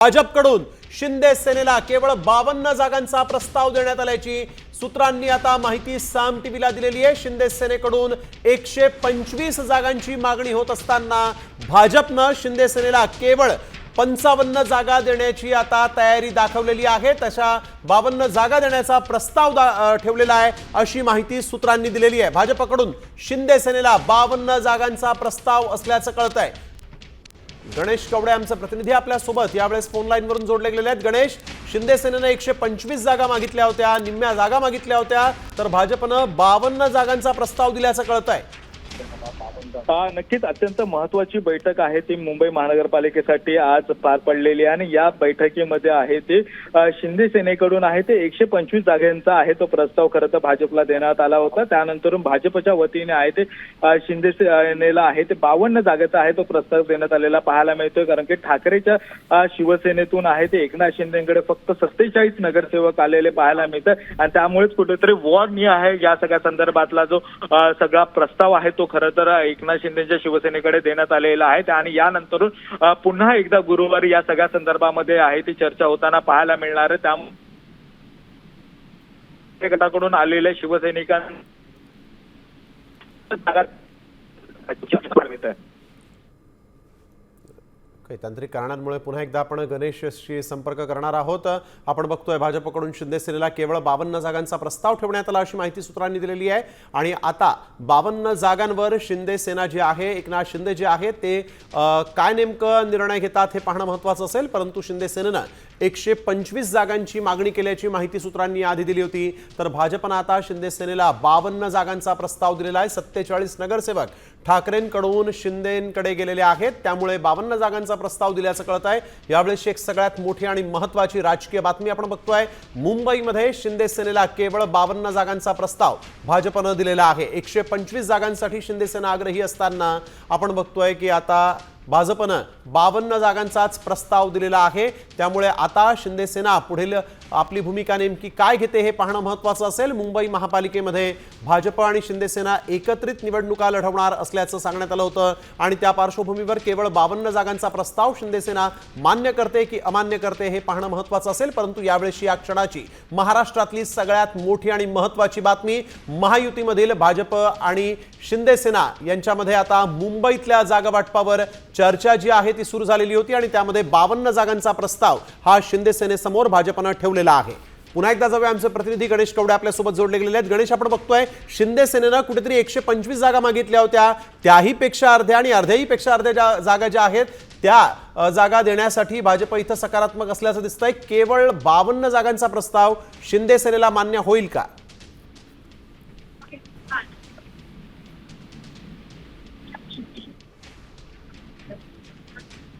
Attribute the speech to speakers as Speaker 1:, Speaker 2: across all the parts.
Speaker 1: भाजपकडून शिंदे सेनेला केवळ बावन्न जागांचा प्रस्ताव देण्यात आल्याची सूत्रांनी आता माहिती साम टीव्हीला दिलेली आहे. शिंदे सेनेकडून एकशे पंचवीस जागांची मागणी होत असताना भाजपनं शिंदे सेनेला केवळ पंचावन्न जागा देण्याची आता तयारी दाखवलेली आहे. तशा बावन्न जागा देण्याचा प्रस्ताव दा- ठेवलेला आहे अशी माहिती सूत्रांनी दिलेली आहे. भाजपकडून शिंदे सेनेला बावन्न जागांचा प्रस्ताव असल्याचं कळत आहे गणेश कवडे आमचा प्रतिनिधी आपल्यासोबत यावेळेस फोन लाईन वरून जोडले गेलेले आहेत. गणेश शिंदे सेनेनं एकशे पंचवीस जागा मागितल्या होत्या निम्म्या जागा मागितल्या होत्या. तर भाजपनं बावन्न जागांचा प्रस्ताव दिल्याचं कळत आहे
Speaker 2: नक्कीच. अत्यंत महत्वाची बैठक आहे ती मुंबई महानगरपालिकेसाठी आज पार पडलेली आहे आणि या बैठकीमध्ये आहे ते शिंदे सेनेकडून आहे ते एकशे पंचवीस जागांचा आहे तो प्रस्ताव. खरं तर भाजपला देण्यात आला होता. त्यानंतर भाजपच्या वतीने आहे ते शिंदे सेनेला आहे ते बावन्न जागेचा आहे तो प्रस्ताव देण्यात आलेला पाहायला मिळतोय. कारण की ठाकरेच्या शिवसेनेतून आहे ते एकनाथ शिंदेकडे फक्त सत्तेचाळीस नगरसेवक आलेले पाहायला मिळतात आणि त्यामुळेच कुठेतरी वॉर्ड आहे या सगळ्या संदर्भातला जो सगळा प्रस्ताव आहे तो खरं तर एकनाथ शिंदेच्या शिवसेनेकडे देण्यात आलेला आहे. आणि यानंतरून पुन्हा एकदा गुरुवारी या सगळ्या संदर्भामध्ये आहे ती चर्चा होताना पाहायला मिळणार आहे. त्यामुळे गटाकडून आलेल्या शिवसैनिकांना
Speaker 1: तांत्रिक कारणांमुळे पुन्हा एकदा आपण गणेशशी संपर्क करणार आहोत. आपण बघतोय भाजपकडून शिंदे सेनेला केवळ बावन्न जागांचा प्रस्ताव ठेवण्यात आला अशी माहिती सूत्रांनी दिलेली आहे. आणि आता बावन्न जागांवर शिंदे सेना जी आहे एकनाथ शिंदे जे आहे ते काय नेमकं निर्णय घेतात हे पाहणं महत्त्वाचं असेल परंतु शिंदे सेनेनं एकशे पंचवीस जागांची मागणी केल्याची माहिती सूत्रांनी आधी दिली होती. तर भाजपनं आता शिंदेसेनेला बावन्न जागांचा प्रस्ताव दिलेला आहे. सत्तेचाळीस नगरसेवक ठाकरेंकडून शिंदेकडे गेलेले आहेत. त्यामुळे बावन्न जागांचा प्रस्ताव दिल्याचं कळत आहे. यावेळेसची एक सगळ्यात मोठी आणि महत्वाची राजकीय बातमी आपण बघतोय. मुंबईमध्ये शिंदेसेनेला केवळ बावन्न जागांचा प्रस्ताव भाजपनं दिलेला आहे. एकशे पंचवीस जागांसाठी शिंदेसेना आग्रही असताना आपण बघतोय की आता भाजपनं बावन्न जागांचाच प्रस्ताव दिलेला आहे. त्यामुळे आता शिंदेसेना पुढील आपली भूमिका नेमकी काय घेते हे पाहणं महत्त्वाचं असेल. मुंबई महापालिकेमध्ये भाजप आणि शिंदेसेना एकत्रित निवडणुका लढवणार असल्याचं सांगण्यात आलं होतं. आणि त्या पार्श्वभूमीवर केवळ बावन्न जागांचा प्रस्ताव शिंदेसेना मान्य करते की अमान्य करते हे पाहणं महत्त्वाचं असेल. परंतु यावेळेशी या क्षणाची महाराष्ट्रातली सगळ्यात मोठी आणि महत्त्वाची बातमी महायुतीमधील भाजप आणि शिंदेसेना यांच्यामध्ये आता मुंबईतल्या जागा वाटपावर चर्चा जी आहे ती सुरू झालेली होती आणि त्यामध्ये बावन्न जागांचा प्रस्ताव हा शिंदे सेनेसमोर भाजपनं ठेवलेला आहे. पुन्हा एकदा जाऊया आमचे प्रतिनिधी गणेश कवडे आपल्यासोबत जोडले गेलेले आहेत. गणेश आपण बघतोय शिंदे सेनेनं कुठेतरी एकशे पंचवीस जागा मागितल्या होत्या. त्याही पेक्षा अर्ध्या आणि अर्ध्याही पेक्षा अर्ध्या ज्या जागा ज्या आहेत त्या जागा देण्यासाठी भाजप इथं सकारात्मक असल्याचं दिसतंय. केवळ बावन्न जागांचा प्रस्ताव शिंदे सेनेला मान्य होईल का?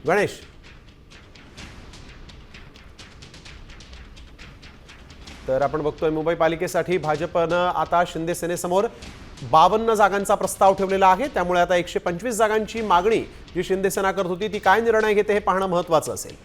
Speaker 1: गणेश. तर आपण बघतोय मुंबई पालिकेसाठी भाजपनं आता शिंदे सेनेसमोर बावन्न जागांचा प्रस्ताव ठेवलेला आहे. त्यामुळे आता एकशे पंचवीस जागांची मागणी जी शिंदे सेना करत होती ती काय निर्णय घेते हे पाहणं महत्वाचं असेल.